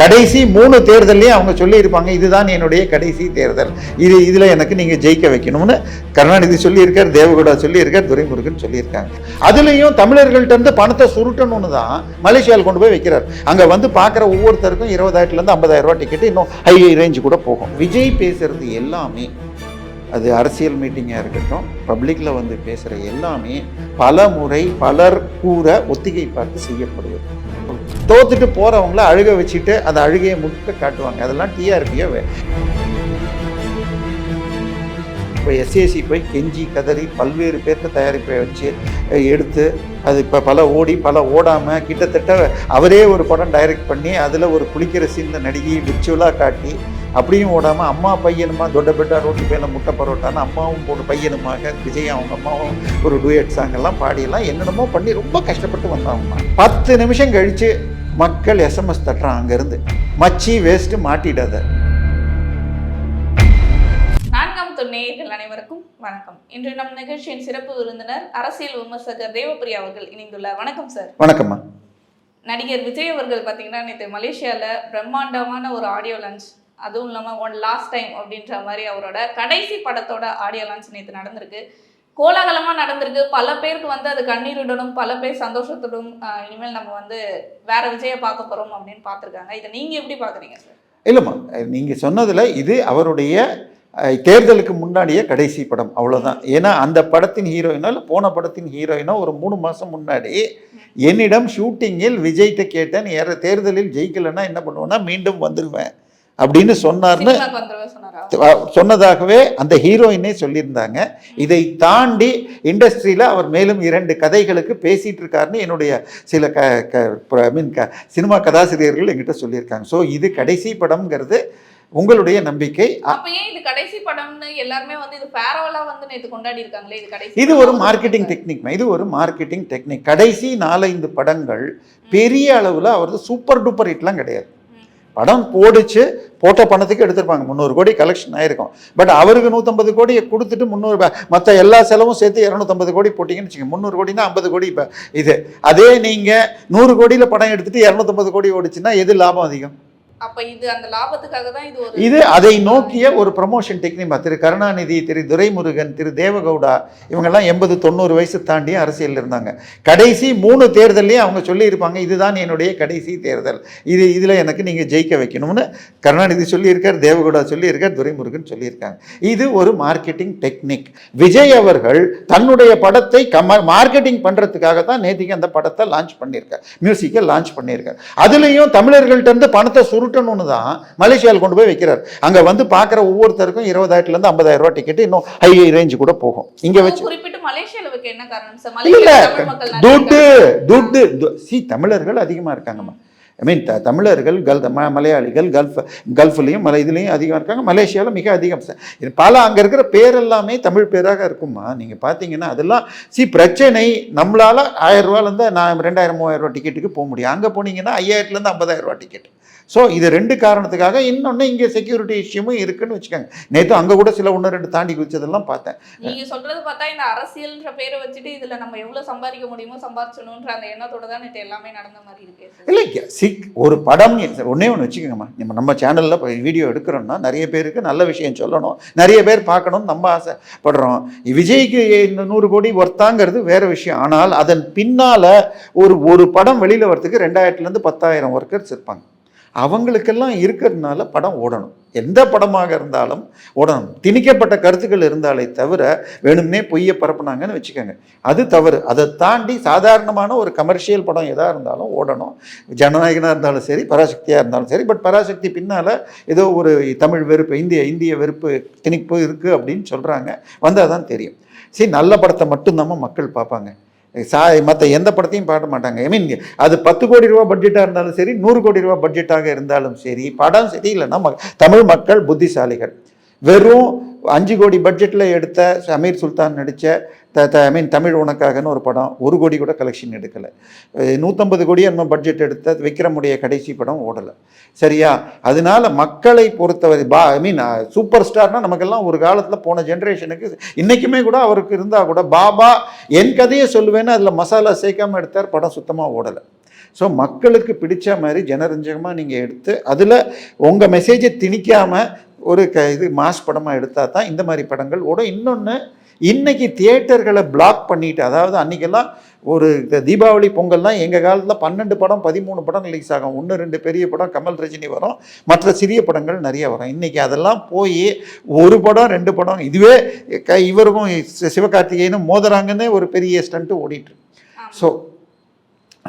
கடைசி மூணு தேர்தல்லையும் அவங்க சொல்லியிருப்பாங்க இதுதான் என்னுடைய கடைசி தேர்தல். இது இதில் எனக்கு நீங்கள் ஜெயிக்க வைக்கணும்னு கருணாநிதி சொல்லியிருக்கார் தேவகவுடா சொல்லியிருக்கார் துரைமுருகன் சொல்லியிருக்காங்க. அதுலேயும் தமிழர்கள்ட்ட இருந்து பணத்தை சுருட்டணும்னு தான் மலேசியாவில் கொண்டு போய் வைக்கிறார். அங்கே வந்து பார்க்குற ஒவ்வொருத்தருக்கும் இருபதாயிரத்துலேருந்து ஐம்பதாயிரம் ரூபா டிக்கெட் இன்னும் ஹை ரேஞ்சு கூட போகும். விஜய் பேசுறது எல்லாமே அது அரசியல் மீட்டிங்காக இருக்கட்டும் பப்ளிக்கில் வந்து பேசுகிற எல்லாமே பல முறை பலர் கூற ஒத்திகை பார்த்து செய்யப்படுவது தோத்துட்டு போகிறவங்கள அழுக வச்சுட்டு அந்த அழுகையை முழுக்க காட்டுவாங்க. அதெல்லாம் டிஆர்பியை இப்போ எஸ்ஏசி போய் கெஞ்சி கதறி பல்வேறு பேர்த்த தயாரிப்பை வச்சு எடுத்து அது இப்போ பல ஓடி பல ஓடாமல் கிட்டத்தட்ட அவரே ஒரு படம் டைரக்ட் பண்ணி அதில் ஒரு குளிக்கிற சீனில் நடிகை விர்ச்சுவலாக காட்டி அப்படியும் ஓடாமல் அம்மா பையனுமா தொட்ட பெட்டா ரோட்டு பேல முட்டை பரோட்டான்னு அம்மாவும் போட்டு பையனுமாக விஜய் அவங்க அம்மாவும் ஒரு டூயட் சாங் எல்லாம் பாடியெல்லாம் என்னென்னமோ பண்ணி ரொம்ப கஷ்டப்பட்டு வந்தாங்கம்மா பத்து நிமிஷம் கழித்து மக்கள் எஸ்எம்எஸ் தட்டுறான் அங்கேருந்து. மச்சி வேஸ்ட்டு மாட்டிடாத. நான்காம் துணையர்கள் அனைவருக்கும் வணக்கம். இன்று நம் நிகழ்ச்சியின் சிறப்பு விருந்தினர் அரசியல் விமர்சகர் தேவப்பிரியா அவர்கள் இணைந்துள்ளார். வணக்கம் சார். வணக்கம்மா. நடிகர் விஜய் அவர்கள் பார்த்தீங்கன்னா நேற்று மலேசியாவில் பிரம்மாண்டமான ஒரு ஆடியோ லான்ச் அதுவும் இல்லாமல் ஒன் லாஸ்ட் டைம் அப்படின்ற மாதிரி அவரோட கடைசி படத்தோட ஆடியோ லான்ச் நேற்று நடந்திருக்கு. கோலாகலமாக நடந்திருக்கு. பல பேருக்கு வந்து அது கண்ணீருடனும் பல பேர் சந்தோஷத்துடன் ஆஹ், இனிமேல் நம்ம வந்து வேற விஜயை பார்க்க போகிறோம் அப்படின்னு பார்த்துருக்காங்க. இதை நீங்கள் எப்படி பார்க்குறீங்க சார் இல்லைம்மா நீங்கள் சொன்னதில் இது அவருடைய தேர்தலுக்கு முன்னாடியே கடைசி படம். அவ்வளோதான் ஏன்னா அந்த படத்தின் ஹீரோயினோ இல்லை போன படத்தின் ஹீரோயினோ ஒரு மூணு மாதம் முன்னாடி என்னிடம் ஷூட்டிங்கில் விஜய்கிட்ட கேட்டேன் ஏற தேர்தலில் ஜெயிக்கலைன்னா என்ன பண்ணுவேன்னா மீண்டும் வந்துடுவேன் அப்படின்னு சொன்னார்னு சொன்னதாகவே அந்த ஹீரோயினே சொல்லியிருந்தாங்க. இதை தாண்டி இண்டஸ்ட்ரியில் அவர் மேலும் இரண்டு கதைகளுக்கு பேசிட்டு இருக்காருன்னு என்னுடைய சில க ஐ மீன் க சினிமா கதாசிரியர்கள் என்கிட்ட சொல்லியிருக்காங்க. ஸோ இது கடைசி படம்ங்கிறது உங்களுடைய நம்பிக்கை. இது கடைசி படம்னு எல்லாருமே வந்து இது ஃபேரவலா வந்து நேத்து கொண்டாடி இருக்காங்களே இது கடைசி இது ஒரு மார்க்கெட்டிங் டெக்னிக் இது ஒரு மார்க்கெட்டிங் டெக்னிக் கடைசி நாலஞ்சு படங்கள் பெரிய அளவில் அவரது சூப்பர் டூப்பர் ஹிட்லாம் கிடையாது. படம் போடுச்சு போட்ட பணத்துக்கு எடுத்திருப்பாங்க. முந்நூறு கோடி கலெக்ஷன் ஆயிருக்கும். பட் அவருக்கு நூற்றம்பது கோடியை கொடுத்துட்டு முந்நூறு மற்ற எல்லா செலவும் சேர்த்து இரநூத்தம்பது கோடி போட்டிங்கன்னு வச்சுக்கோங்க. முந்நூறு கோடினா ஐம்பது கோடி இப்போ இது. அதே நீங்கள் நூறு கோடியில் படம் எடுத்துட்டு இரநூத்தம்பது கோடி ஓடிச்சுன்னா எது லாபம் அதிகம்? இது அந்த லாபத்துக்காக தான் இது ஒரு இது அதை நோக்கிய ஒரு ப்ரமோஷன் டெக்னிக் திரு கருணாநிதி திரு துரைமுருகன் திரு தேவகவுடா இவங்கெல்லாம் எண்பது தொண்ணூறு வயசு தாண்டி அரசியலில் இருந்தாங்க. கடைசி மூணு தேர்தல்லையும் அவங்க சொல்லியிருப்பாங்க இதுதான் என்னுடைய கடைசி தேர்தல். இது இதில் எனக்கு நீங்கள் ஜெயிக்க வைக்கணும்னு கருணாநிதி சொல்லியிருக்கார் தேவகவுடா சொல்லியிருக்கார் துரைமுருகன் சொல்லியிருக்காங்க. இது ஒரு மார்க்கெட்டிங் டெக்னிக் விஜய் அவர்கள் தன்னுடைய படத்தை கம மார்க்கெட்டிங் பண்ணுறதுக்காக தான் நேத்திக்கு அந்த படத்தை லான்ச் பண்ணியிருக்கார். மியூசிக்கை லான்ச் பண்ணியிருக்கார். அதுலேயும் தமிழர்கள்ட்ட இருந்து பணத்தை சுருட்டணும்னு தான் மலேசியாவில் கொண்டு போய் வைக்கிறார். அங்கே வந்து பார்க்குற ஒவ்வொருத்தருக்கும் இருபதாயிரத்துலேருந்து ஐம்பதாயிரம் ரூபாய் டிக்கெட் இன்னும் ஹை ரேஞ்சு கூட போகும். இங்கே வச்சு இல்ல துட்டு. துட்டு சி தமிழர்கள் அதிகமாக இருக்காங்கம்மா ஐ மீன் த தமிழர்கள் கல் ம மலையாளிகள் கல்ஃப் கல்ஃப்லேயும் மலை இதுலேயும் அதிகம் இருக்காங்க. மலேசியாவில் மிக அதிகம். பல அங்கே இருக்கிற பேர் எல்லாமே தமிழ் பேராக இருக்குமா நீங்கள் பார்த்தீங்கன்னா அதெல்லாம் சி பிரச்சனை நம்மளால் ஆயிரம் ரூபாலேருந்து நான் ரெண்டாயிரம் மூவாயிரம் ரூபா டிக்கெட்டுக்கு போக முடியும். அங்கே போனீங்கன்னா ஐயாயிரத்துலேருந்து ஐம்பதாயிரம் ரூபா டிக்கெட் ஸோ இது ரெண்டு காரணத்துக்காக இன்னொன்று இங்கே செக்யூரிட்டி இஷ்யூமும் இருக்குன்னு வச்சுக்கோங்க. நேற்று அங்கே கூட சில ஒன்று ரெண்டு தாண்டி குதிச்சதெல்லாம் பார்த்தேன். நீங்க சொல்றது பார்த்தா இந்த அரசியல்ன்ற பேரை வச்சுட்டு இதுல நம்ம எவ்வளவு சம்பாதிக்க முடியுமோ சம்பாதிச்சணும்ன்ற அந்த எண்ணத்தோட தான் நேற்று எல்லாமே நடந்த மாதிரி இருக்கு. இல்லை சிக் ஒரு படம் ஒன்றே ஒன்று வச்சுக்கோங்கம்மா. நம்ம நம்ம சேனலில் வீடியோ எடுக்கிறோம்னா நிறைய பேருக்கு நல்ல விஷயம் சொல்லணும். நிறைய பேர் பார்க்கணும்னு நம்ம ஆசைப்படுறோம். விஜய்க்கு இந்த நூறு கோடி ஒர்த்தாங்கிறது வேற விஷயம். ஆனால் அதன் பின்னால் ஒரு ஒரு படம் வெளியில் வரதுக்கு ரெண்டாயிரத்துலேருந்து பத்தாயிரம் ஒர்க்கர்ஸ் இருப்பாங்க. அவங்களுக்கெல்லாம் இருக்கிறதுனால படம் ஓடணும். எந்த படமாக இருந்தாலும் ஓடணும். திணிக்கப்பட்ட கருத்துக்கள் இருந்தாலே தவிர வேணும்னே பொய்யை பரப்புனாங்கன்னு வச்சுக்கோங்க. அது தவறு. அதை தாண்டி சாதாரணமான ஒரு கமர்ஷியல் படம் எதாக இருந்தாலும் ஓடணும். ஜனநாயகனாக இருந்தாலும் சரி பராசக்தியாக இருந்தாலும் சரி பட் பராசக்தி பின்னால் ஏதோ ஒரு தமிழ் வெறுப்பு இந்திய இந்திய வெறுப்பு திணிப்பு இருக்குது அப்படின்னு சொல்கிறாங்க வந்தால் தான் தெரியும். சரி நல்ல படத்தை மட்டும்தாம்மா மக்கள் பார்ப்பாங்க. சா மற்ற எந்த படத்தையும் பாட மாட்டாங்க. ஐ மீன் அது பத்து கோடி ரூபா பட்ஜெட்டாக இருந்தாலும் சரி நூறு கோடி ரூபா பட்ஜெட்டாக இருந்தாலும் சரி படம் சரி இல்லைன்னா ம- தமிழ் மக்கள் புத்திசாலிகள். வெறும் அஞ்சு கோடி பட்ஜெட்டில் எடுத்த அமீர் சுல்தான் நடித்த த த ஐ மீன் தமிழ் உனக்காகன்னு ஒரு படம் ஒரு கோடி கூட கலெக்ஷன் எடுக்கலை. நூற்றம்பது கோடி நம்ம பட்ஜெட் எடுத்த விக்ரமுடைய கடைசி படம் ஓடலை. சரியா? அதனால மக்களை பொறுத்தவரை பா ஐ மீன் சூப்பர் ஸ்டார்னால் நமக்கெல்லாம் ஒரு காலத்தில் போன ஜென்ரேஷனுக்கு இன்றைக்குமே கூட அவருக்கு இருந்தால் கூட பாபா என் கதையை சொல்லுவேன்னு அதில் மசாலா சேர்க்காமல் எடுத்தார் படம் சுத்தமாக ஓடலை. ஸோ மக்களுக்கு பிடிச்ச மாதிரி ஜனரஞ்சகமாக நீங்கள் எடுத்து அதில் உங்கள் மெசேஜை திணிக்காமல் ஒரு க இது மாஸ் படமாக எடுத்தால் தான் இந்த மாதிரி படங்கள் ஓடும். இன்னொன்று இன்னைக்கு தியேட்டர்களை பிளாக் பண்ணிட்டு அதாவது அன்றைக்கெல்லாம் ஒரு இந்த தீபாவளி பொங்கல்லாம் எங்கள் காலத்தில் பன்னெண்டு படம் பதிமூணு படம் ரிலீஸ் ஆகும். ஒன்று ரெண்டு பெரிய படம் கமல் ரஜினி வரும். மற்ற சிறிய படங்கள் நிறைய வரும். இன்றைக்கி அதெல்லாம் போய் ஒரு படம் ரெண்டு படம் இதுவே க இவருக்கும் சிவகார்த்திகேயனும் மோதுறாங்கன்னு ஒரு பெரிய ஸ்டண்ட்டு ஓடிட்டு. ஸோ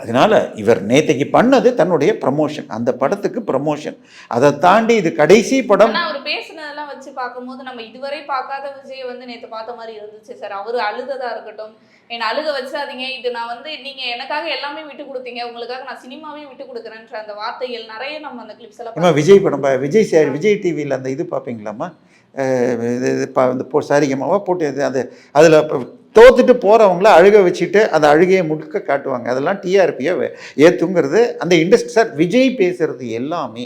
அதனால இவர் நேத்தைக்கு பண்ணது தன்னுடைய ப்ரமோஷன் அந்த படத்துக்கு ப்ரமோஷன் அதை தாண்டி இது கடைசி படம். பேசுனதெல்லாம் வச்சு பார்க்கும்போது நம்ம இதுவரை பார்க்காத விஜய் வந்து நேத்து பார்த்த மாதிரி இருந்துச்சு சார். அவர் அழுததா இருக்கட்டும். என்னை அழுக வச்சாதீங்க இது நான் வந்து நீங்க எனக்காக எல்லாமே விட்டு கொடுத்தீங்க. உங்களுக்காக நான் சினிமாவையும் விட்டு கொடுக்குறேன்ற அந்த வார்த்தைகள் நிறைய நம்ம அந்த கிளிப்ஸ் எல்லாம் விஜய் படம் விஜய் சார் விஜய் டிவியில் அந்த இது பார்ப்பீங்களாம்மா? இது இந்த போ சாரிகமாவா போட்டு அது அதில் தோத்துட்டு போகிறவங்கள அழுக வச்சுட்டு அந்த அழுகையை முழுக்க காட்டுவாங்க. அதெல்லாம் டிஆர்பியை ஏற்றுங்கிறது அந்த இண்டஸ்ட்ரி சார் விஜய் பேசுகிறது எல்லாமே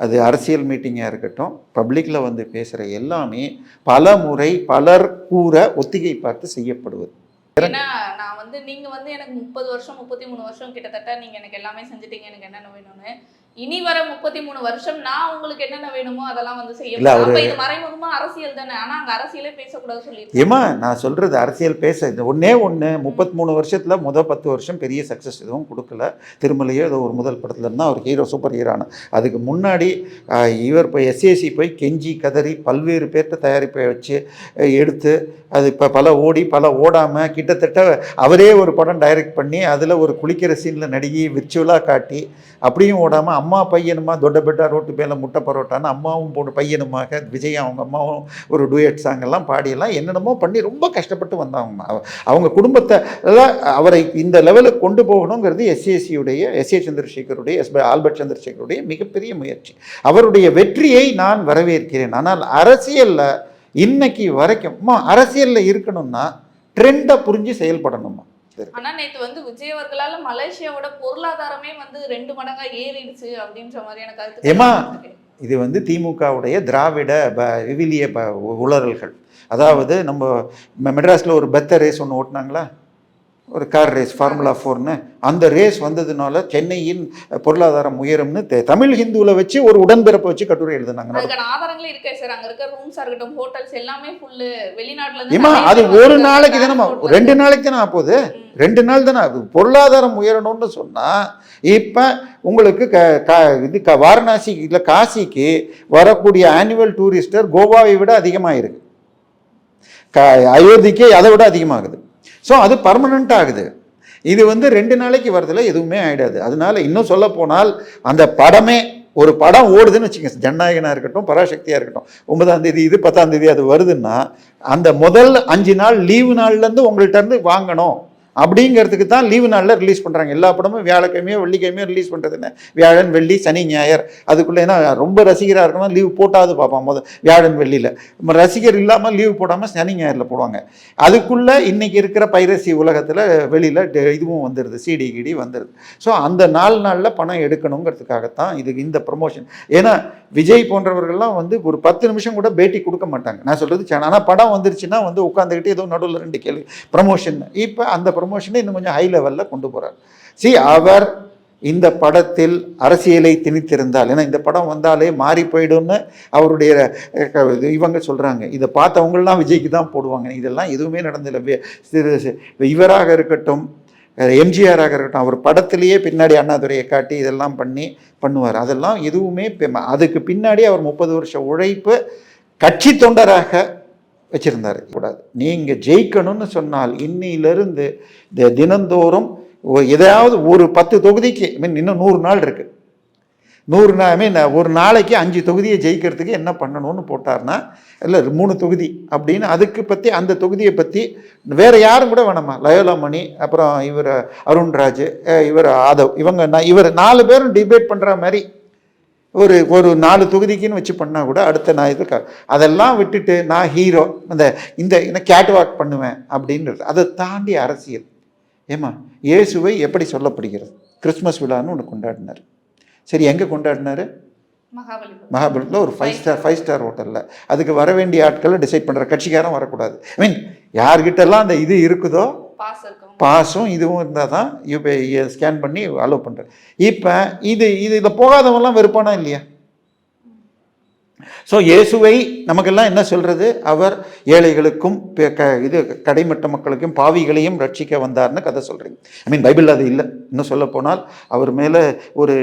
அது அரசியல் மீட்டிங்காக இருக்கட்டும் பப்ளிக்கில் வந்து பேசுகிற எல்லாமே பல முறை பலர் கூற ஒத்திகை பார்த்து செய்யப்படுவது. ஏன்னா நான் வந்து நீங்க வந்து எனக்கு முப்பது வருஷம் முப்பத்தி மூணு வருஷம் கிட்டத்தட்ட நீங்க எனக்கு எல்லாமே செஞ்சுட்டீங்க எனக்கு என்னென்ன வேணும்னு இனி வர முப்பத்தி மூணு வருஷம் நான் உங்களுக்கு என்னென்ன வேணுமோ அதெல்லாம் வந்து செய்ய இல்ல, அவரு- அப்ப இது மறைமுகமா அரசியல் தானே? ஆனா அங்க அரசியலே பேசக்கூடாது சொல்லி ஏமா நான் சொல்கிறது அரசியல் பேச இது ஒன்றே ஒன்று முப்பத்தி மூணு வருஷத்தில் முத பத்து வருஷம் பெரிய சக்ஸஸ் எதுவும் கொடுக்கல. திருமலையோ ஏதோ ஒரு முதல் படத்துல இருந்தால் அவர் ஹீரோ சூப்பர் ஹீரோன்னு அதுக்கு முன்னாடி இவர் போய் எஸ்ஏசி போய் கெஞ்சி கதறி பல்வேறு பேர்த்த தயாரிப்பை வச்சு எடுத்து அது இப்போ பல ஓடி பல ஓடாமல் கிட்டத்தட்ட அவரே ஒரு படம் டைரக்ட் பண்ணி அதில் ஒரு குளிக்கிற சீனில் நடிகை விர்ச்சுவலாக காட்டி அப்படியும் ஓடாமல் அம்மா பையனுமா தொட்ட பெட்டா ரோட்டு மேலே முட்டை பரோட்டான்னு அம்மாவும் போட்டு பையனுமாக விஜய் அவங்க அம்மாவும் ஒரு டூயட் சாங்கெல்லாம் பாடியெல்லாம் என்னென்னமோ பண்ணி ரொம்ப கஷ்டப்பட்டு வந்தாங்க. அவங்க குடும்பத்தை அவரை இந்த லெவலுக்கு கொண்டு போகணுங்கிறது எஸ்ஏசியுடைய எஸ்ஏ சந்திரசேகருடைய எஸ் ஆல்பர்ட் சந்திரசேகருடைய மிகப்பெரிய முயற்சி. அவருடைய வெற்றியை நான் வரவேற்கிறேன். ஆனால் அரசியலில் இன்னைக்கு வரைக்கும் அம்மா அரசியலில் இருக்கணும்னா ட்ரெண்டை புரிஞ்சு செயல்படணுமா ஆனா நேத்து வந்து விஜய் அவர்களால மலேசியாவோட பொருளாதாரமே வந்து ரெண்டு மடங்கா ஏறிடுச்சு அப்படின்ற மாதிரியான கருத்து ஏம்மா? இது வந்து திமுகவுடைய திராவிட ப விவிலிய ப உளறல்கள். அதாவது நம்ம மெட்ராஸில் ஒரு பெத்த ரேஸ் ஒன்று ஓட்டினாங்களா? ஒரு கார் ரேஸ் ஃபார்முலா ஃபோர்னு அந்த ரேஸ் வந்ததுனால சென்னையின் பொருளாதாரம் உயரும்னு தெ- தமிழ் ஹிந்துவில் வச்சு ஒரு உடன்பிறப்பை வச்சு கட்டுரை எழுதுனாங்க. ஆதாரங்களே இருக்கே சார். அங்க இருக்க ரூம்ஸா இருக்கட்டும் ஹோட்டல்ஸ் எல்லாமே ஃபுல்லு வெளிநாட்டுல ஏமா அது ஒரு நாளைக்கு தானே ரெண்டு நாளைக்கு தானே ஆகுது ம். ரெண்டு நாள் தானே பொருளாதாரம் உயரணும்னு சொன்னால் இப்போ உங்களுக்கு க க இது க வாரணாசி இல்லை காசிக்கு வரக்கூடிய ஆனுவல் டூரிஸ்டர் கோவாவை விட அதிகமாக இருக்கு க அயோத்திக்கே அதை விட அதிகமாகுது. ஸோ அது பர்மனண்ட் ஆகுது. இது வந்து ரெண்டு நாளைக்கு வரதில் எதுவுமே ஆயிடாது. அதனால இன்னும் சொல்ல போனால் அந்த படமே ஒரு படம் ஓடுதுன்னு வச்சுக்கோங்க. ஜனநாயகனாக இருக்கட்டும் பராசக்தியாக இருக்கட்டும். ஒன்பதாம் தேதி இது பத்தாம் தேதி அது வருதுன்னா அந்த முதல் அஞ்சு நாள் லீவு நாள்லேருந்து உங்கள்கிட்ட இருந்து வாங்கணும். அப்படிங்கிறதுக்கு தான் லீவு நாளில் ரிலீஸ் பண்ணுறாங்க எல்லா படமும் வியாழக்கிழமையோ வெள்ளிக்கிழமையோ ரிலீஸ் பண்ணுறது என்ன வியாழன் வெள்ளி சனி ஞாயிறு. அதுக்குள்ளே ஏன்னா ரொம்ப ரசிகராக இருக்கணும்? லீவ் போட்டாவது பார்ப்பான் போது வியாழன் வெள்ளியில். ரசிகர் இல்லாமல் லீவ் போடாமல் சனி ஞாயிறில் போடுவாங்க. அதுக்குள்ளே இன்னைக்கு இருக்கிற பைரசி உலகத்தில் வெளியில் இதுவும் வந்துடுது சிடி கிடி வந்துடுது ஸோ அந்த நாலு நாளில் பணம் எடுக்கணுங்கிறதுக்காகத்தான் இது இந்த ப்ரொமோஷன் ஏன்னா விஜய் போன்றவர்கள்லாம் வந்து ஒரு பத்து நிமிஷம் கூட பேட்டி கொடுக்க மாட்டாங்க. நான் சொல்கிறது ஆனால் படம் வந்துருச்சுன்னா வந்து உட்காந்துக்கிட்டு ஏதோ நடுவில் ரெண்டு கேள்வி ப்ரமோஷன் இப்போ அந்த ப்ரொமோஷனை இன்னும் கொஞ்சம் ஹை லெவலில் கொண்டு போகிறார் சி அவர் இந்த படத்தில் அரசியலை திணித்திருந்தால் ஏன்னா இந்த படம் வந்தாலே மாறி போயிடும்னு அவருடைய இது இவங்க சொல்கிறாங்க இதை பார்த்தவங்களாம் விஜய்க்கு தான் போடுவாங்க. இதெல்லாம் எதுவுமே நடந்தில்லை இவராக இருக்கட்டும் எம்ஜிஆராக இருக்கட்டும் அவர் படத்திலேயே பின்னாடி அண்ணாதுரையை காட்டி இதெல்லாம் பண்ணி பண்ணுவார். அதெல்லாம் எதுவுமே பெ- அதுக்கு பின்னாடி அவர் முப்பது வருஷம் உழைப்பு கட்சி தொண்டராக வச்சிருந்தாரு. கூடாது நீங்கள் ஜெயிக்கணும்னு சொன்னால் இன்னிலிருந்து தி- தினந்தோறும் எதையாவது ஒரு பத்து தொகுதிக்கு மீன் இன்னும் நூறு நாள் இருக்குது நூறு நாள் மீன் ஒரு நாளைக்கு அஞ்சு தொகுதியை ஜெயிக்கிறதுக்கு என்ன பண்ணணும்னு போட்டார்னா இல்லை மூணு தொகுதி அப்படின்னு அதுக்கு பற்றி அந்த தொகுதியை பற்றி வேறு யாரும் கூட வேணாமா? லயோலா மணி அப்புறம் இவர் அருண்ராஜ் இவர் ஆதவ் இவங்க நான் இவர் நாலு பேரும் டிபேட் பண்ணுற மாதிரி ஒரு ஒரு நாலு தொகுதிக்குன்னு வச்சு பண்ணால் கூட அடுத்த நான் இது அதெல்லாம் விட்டுட்டு நான் ஹீரோ அந்த இந்த இந்த கேட் வாக் பண்ணுவேன் அப்படின்றது. அதை தாண்டி அரசியல். ஏமா இயேசுவை எப்படி சொல்லப்படுகிறது? கிறிஸ்மஸ் விழான்னு ஒன்று கொண்டாடினார். சரி எங்கே கொண்டாடினாரு? மகாபலிபுரத்தில். ஒரு ஃபைவ் ஸ்டார் ஃபைவ் ஸ்டார் ஹோட்டலில் அதுக்கு வர வேண்டிய ஆட்களை டிசைட் பண்ணுற கட்சிக்காரன் வரக்கூடாது. ஐ மீன் யார்கிட்டலாம் அந்த இது இருக்குதோ பாஸும் இதுவும் இருந்தால் தான் யூபிஐ ஸ்கேன் பண்ணி அலோவ் பண்ணுறேன் இப்போ இது இது இதை போகாதவங்கலாம் வெறுப்பானா இல்லையா? ஸோ இயேசுவை நமக்கெல்லாம் என்ன சொல்கிறது அவர் ஏழைகளுக்கும் பே- க இது கடைமட்ட மக்களுக்கும் பாவிகளையும் ரட்சிக்க வந்தார்னு கதை சொல்கிறீங்க ஐ மீன் பைபிள் அது இல்லை. இன்னும் சொல்ல போனால் அவர் மேலே ஒரு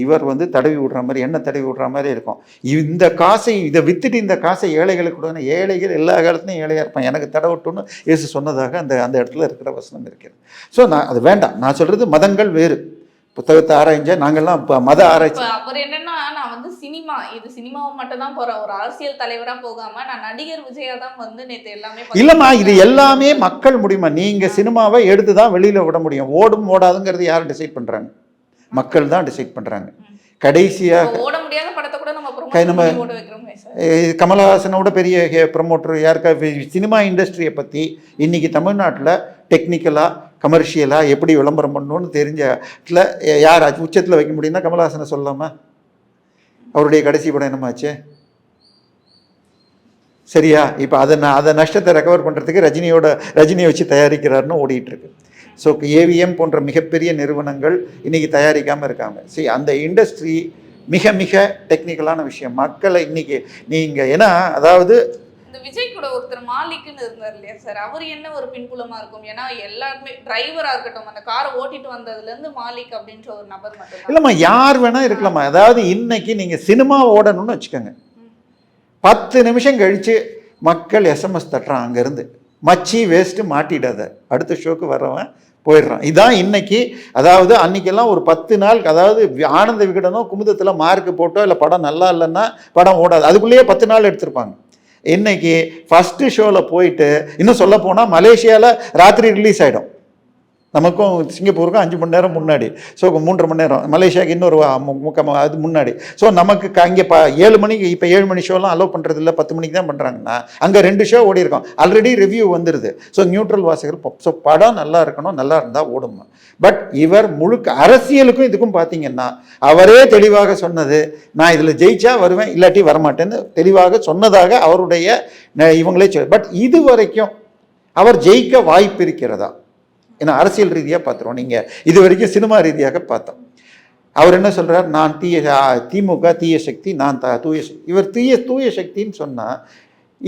இவர் வந்து தடவி விடுற மாதிரி எண்ணெய் தடவி விடுற மாதிரி இருக்கும். இந்த காசை இதை வித்துட்டு இந்த காசை ஏழைகளுக்கு கொடுக்கணும் ஏழைகள் எல்லா காலத்துலையும் ஏழையாக இருப்பான் எனக்கு தடவட்டும்னு இயேசு சொன்னதாக அந்த அந்த இடத்துல இருக்கிற வசனம் இருக்கிறது. ஸோ நான் அது வேண்டாம். நான் சொல்கிறது மதங்கள் வேறு. புத்தகத்தை ஆராய்ஞ்சா நாங்கள்லாம் இப்போ மத ஆராய்ச்சி. அவர் என்னன்னா நான் வந்து சினிமா இது சினிமாவை மட்டும் தான் போறேன் ஒரு அரசியல் தலைவரா போகாம நான் நடிகர் விஜயா தான் வந்து நேத்து எல்லாமே இல்லைம்மா இது எல்லாமே மக்கள் முடியுமா? நீங்கள் சினிமாவை எடுத்து தான் வெளியில் விட முடியும். ஓடும் ஓடாதுங்கிறது யார் டிசைட் பண்ணுறாங்க மக்கள் தான் டிசைட் பண்ணுறாங்க கடைசியாக ஓட முடியாத படத்தை கூட நம்ம கை நம்ம- கமலஹாசனோட பெரிய ப்ரமோட்டர் யாருக்கா சினிமா இண்டஸ்ட்ரியை பற்றி இன்னைக்கு தமிழ்நாட்டில் டெக்னிக்கலாக கமர்ஷியலாக எப்படி விளம்பரம் பண்ணணும்னு தெரிஞ்ச இடத்துல யார் உச்சத்தில் வைக்க முடியும்னா கமல்ஹாசனை சொல்லலாமா அவருடைய கடைசி படம் என்னமாச்சு? சரியா? இப்போ அதை நான் அதை நஷ்டத்தை ரெக்கவர் பண்ணுறதுக்கு ரஜினியோட ரஜினியை வச்சு தயாரிக்கிறாருன்னு ஓடிட்டுருக்கு. ஸோ ஏவிஎம் போன்ற மிகப்பெரிய நிறுவனங்கள் இன்றைக்கி தயாரிக்காமல் இருக்காங்க. சரி அந்த இண்டஸ்ட்ரி மிக மிக டெக்னிக்கலான விஷயம். மக்களை இன்றைக்கி நீங்கள் ஏன்னா அதாவது இந்த விஜய் கூட ஒருத்தர் மாலிக்னு இருந்தார் இல்லையா சார்? அவர் என்ன ஒரு பின்புலமா இருக்கும்? ஏன்னா எல்லாருமே டிரைவரா இருக்கட்டும் அந்த காரை ஓட்டிட்டு வந்ததுல இருந்து மாலிக் அப்படின்ற ஒரு நபர் மட்டும் இல்லைம்மா யார் வேணால் இருக்கலாமா அதாவது இன்னைக்கு நீங்கள் சினிமா ஓடணும்னு வச்சுக்கோங்க. பத்து நிமிஷம் கழித்து மக்கள் எஸ்எம்எஸ் தட்டுறான் அங்கேருந்து. மச்சி வேஸ்ட்டு மாட்டிடாத. அடுத்த ஷோக்கு வர்றவன் போயிடுறான். இதான் இன்னைக்கு அதாவது அன்னைக்கெல்லாம் ஒரு பத்து நாள் அதாவது ஆனந்த விகடனோ குமுதத்தில் மார்க் போட்டோ இல்லை படம் நல்லா இல்லைன்னா படம் ஓடாது. அதுக்குள்ளேயே பத்து நாள் எடுத்திருப்பாங்க. இன்னைக்கு ஃபஸ்ட்டு ஷோவில் போயிட்டு இன்னும் சொல்ல போனால் மலேசியாவில் ராத்திரி ரிலீஸ் ஆகிடும் நமக்கும் சிங்கப்பூருக்கும் அஞ்சு மணி நேரம் முன்னாடி. ஸோ மூன்றரை மணி நேரம். மலேசியாவுக்கு இன்னொரு முக்கம் முக்க அது முன்னாடி. ஸோ நமக்கு அங்கே ப ஏழு மணிக்கு இப்போ ஏழு மணி ஷோலாம் அலோவ் பண்ணுறது இல்லை பத்து மணிக்கு தான் பண்ணுறாங்கன்னா அங்கே ரெண்டு ஷோ ஓடி இருக்கோம். ஆல்ரெடி ரிவ்யூ வந்துடுது ஸோ நியூட்ரல் வாசகர் ஸோ படம் நல்லா இருக்கணும் நல்லா இருந்தால் ஓடும் பட் இவர் முழுக்க அரசியலுக்கும் இதுக்கும் பார்த்தீங்கன்னா அவரே தெளிவாக சொன்னது நான் இதில் ஜெயிச்சா வருவேன் இல்லாட்டி வரமாட்டேன்னு தெளிவாக சொன்னதாக அவருடைய இவங்களே சொல் பட் இது வரைக்கும் அவர் ஜெயிக்க வாய்ப்பு இருக்கிறதா? ஏன்னா அரசியல் ரீதியாக பார்த்துருவோம். நீங்கள் இது வரைக்கும் சினிமா ரீதியாக பார்த்தோம். அவர் என்ன சொல்கிறார் நான் தீய திமுக தீய சக்தி நான் த தூய சக்தி. இவர் தீய தூய சக்தின்னு சொன்னால்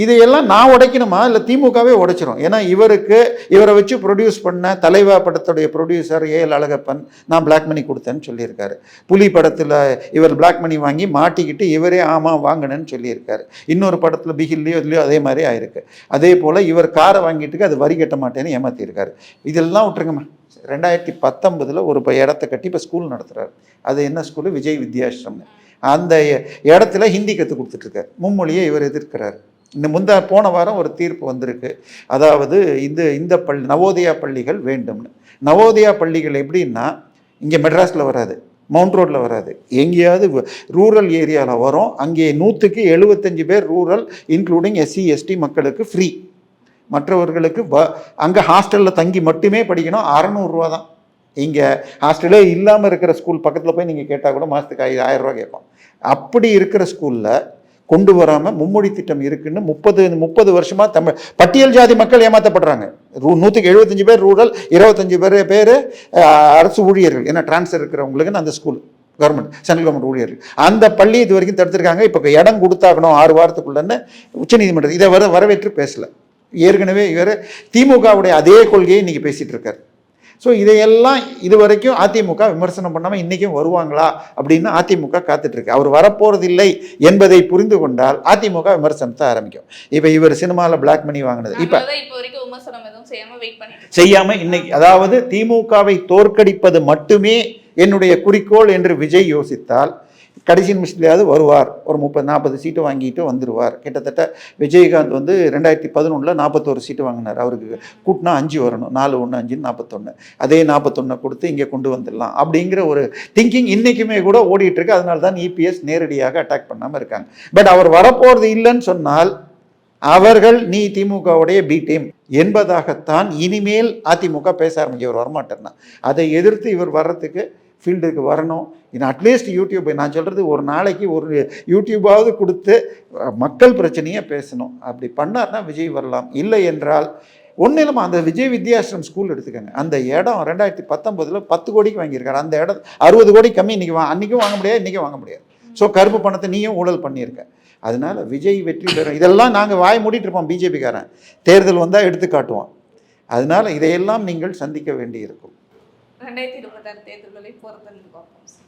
இதையெல்லாம் நான் உடைக்கணுமா? இல்லை திமுகவே உடைச்சிரும். ஏன்னா இவருக்கு இவரை வச்சு ப்ரொடியூஸ் பண்ண தலைவா படத்துடைய ப்ரொடியூசர் ஏ எல் அழகப்பன் நான் பிளாக் மணி கொடுத்தேன்னு சொல்லியிருக்காரு. புலி படத்தில் இவர் பிளாக் மணி வாங்கி மாட்டிக்கிட்டு இவரே ஆமாம் வாங்கினேன்னு சொல்லியிருக்காரு. இன்னொரு படத்தில் பிகில்லையோ இதுலையோ அதே மாதிரி ஆயிருக்கு. அதே போல் இவர் காரை வாங்கிட்டுக்கு அது வரி கட்ட மாட்டேன்னு ஏமாற்றியிருக்காரு இதெல்லாம் விட்டுருங்கம்மா. ரெண்டாயிரத்தி பத்தொன்பதில் ஒரு இப்போ இடத்த கட்டி இப்போ ஸ்கூல் நடத்துகிறாரு அது என்ன ஸ்கூலு விஜய் வித்யாசிரம்னு. அந்த இடத்துல ஹிந்தி கற்றுக் கொடுத்துட்ருக்காரு மும்மொழியை இவர் எதிர்க்கிறார். இந்த முந்தா போன வாரம் ஒரு தீர்ப்பு வந்திருக்கு. அதாவது இந்த இந்த பள்ளி நவோதயா பள்ளிகள் வேண்டும்னு. நவோதயா பள்ளிகள் எப்படின்னா இங்கே மெட்ராஸில் வராது மவுண்ட் ரோட்டில் வராது. எங்கேயாவது ரூரல் ஏரியாவில் வரும் அங்கே நூற்றுக்கு எழுபத்தஞ்சு பேர் ரூரல் இன்க்ளூடிங் எஸ்சி எஸ்டி மக்களுக்கு ஃப்ரீ மற்றவர்களுக்கு வ அங்கே ஹாஸ்டலில் தங்கி மட்டுமே படிக்கணும் அறநூறுரூவா தான். இங்கே ஹாஸ்டலே இல்லாமல் இருக்கிற ஸ்கூல் பக்கத்தில் போய் நீங்கள் கேட்டால் கூட மாதத்துக்கு ஐ ஆயிரம் ரூபா கேட்போம் அப்படி இருக்கிற ஸ்கூலில் கொண்டு வராமல் மும்மொழி திட்டம் இருக்குன்னு முப்பது முப்பது வருஷமாக தமிழ் பட்டியல் ஜாதி மக்கள் ஏமாற்றப்படுறாங்க ரூ நூற்றுக்கு எழுபத்தஞ்சு பேர் ரூரல் இருபத்தஞ்சு பேர் பேர் அரசு ஊழியர்கள். ஏன்னா ட்ரான்ஸ்ஃபர் இருக்கிறவங்களுக்குன்னு அந்த ஸ்கூல் கவர்மெண்ட் சென்ட்ரல் கவர்மெண்ட் ஊழியர்கள். அந்த பள்ளி இது வரைக்கும் தடுத்திருக்காங்க. இப்போ இடம் கொடுத்தாகணும் ஆறு வாரத்துக்குள்ளன்னு உச்சநீதிமன்றம் இதை வர வரவேற்று பேசலை. ஏற்கனவே இவர் திமுகவுடைய அதே கொள்கையை இன்றைக்கி பேசிகிட்டு இருக்கார். ஸோ இதையெல்லாம் இது வரைக்கும் அதிமுக விமர்சனம் பண்ணாமல் இன்றைக்கும் வருவாங்களா அப்படின்னு அதிமுக காத்துட்ருக்கு. அவர் வரப்போறதில்லை என்பதை புரிந்து கொண்டால் அதிமுக விமர்சனத்தை ஆரம்பிக்கும். இப்போ இவர் சினிமாவில் பிளாக் மணி வாங்கினது. இப்போ அதனாலதான் இப்போ வரைக்கும் விமர்சனம் எதுவும் செய்யாம வெயிட் பண்ணிட்டு இருக்கோம். செய்யாம இன்னைக்கு அதாவது திமுகவை தோற்கடிப்பது மட்டுமே என்னுடைய குறிக்கோள் என்று விஜய் யோசித்தால் கடைசி நிமிஷத்துலையாவது வருவார். ஒரு முப்பது நாற்பது சீட்டு வாங்கிட்டு வந்துடுவார் கிட்டத்தட்ட விஜயகாந்த் வந்து ரெண்டாயிரத்தி பதினொன்றில் நாற்பத்தோரு சீட்டு வாங்கினார். அவருக்கு கூட்டினா அஞ்சு வரணும். நாலு ஒன்று அஞ்சுன்னு நாற்பத்தொன்று அதே நாற்பத்தொன்று கொடுத்து இங்கே கொண்டு வந்துடலாம். அப்படிங்கிற ஒரு திங்கிங் இன்றைக்குமே கூட ஓடிட்டுருக்கு அதனால தான் இபிஎஸ் நேரடியாக அட்டாக் பண்ணாமல் இருக்காங்க. பட் அவர் வரப்போகிறது இல்லைன்னு சொன்னால் அவர்கள் நீ திமுகவுடைய பி டீம் என்பதாகத்தான் இனிமேல் அதிமுக பேச ஆரம்பிக்க. இவர் வரமாட்டேன்னா அதை எதிர்த்து இவர் வர்றதுக்கு ஃபீல்டுக்கு வரணும். இது அட்லீஸ்ட் யூடியூப் நான் சொல்கிறது ஒரு நாளைக்கு ஒரு யூடியூபாவது கொடுத்து மக்கள் பிரச்சனையை பேசணும். அப்படி பண்ணார்னா விஜய் வரலாம். இல்லை என்றால் ஒன்றும் இல்லாமல் அந்த விஜய் வித்யாசிரம் ஸ்கூல் எடுத்துக்கோங்க. அந்த இடம் ரெண்டாயிரத்தி பத்தொம்போதில் பத்து கோடிக்கு வாங்கியிருக்காரு. அந்த இடம் அறுபது கோடி கம்மி. இன்றைக்கி வா அன்றைக்கும் வாங்க முடியாது இன்றைக்கும் வாங்க முடியாது. ஸோ கருப்பு பணத்தை நீயும் ஊழல் பண்ணியிருக்க. அதனால் விஜய் வெற்றி பெறும். இதெல்லாம் நாங்கள் வாய் மூடிட்டு இருப்போம் பிஜேபிக்காரன் தேர்தல் வந்தால் எடுத்து காட்டுவோம் அதனால இதையெல்லாம் நீங்கள் சந்திக்க வேண்டியிருக்கும். ரெண்டாயிரத்தி இருபத்தாறு தேர்தல்களை பொறுத்து பார்ப்போம் சார்.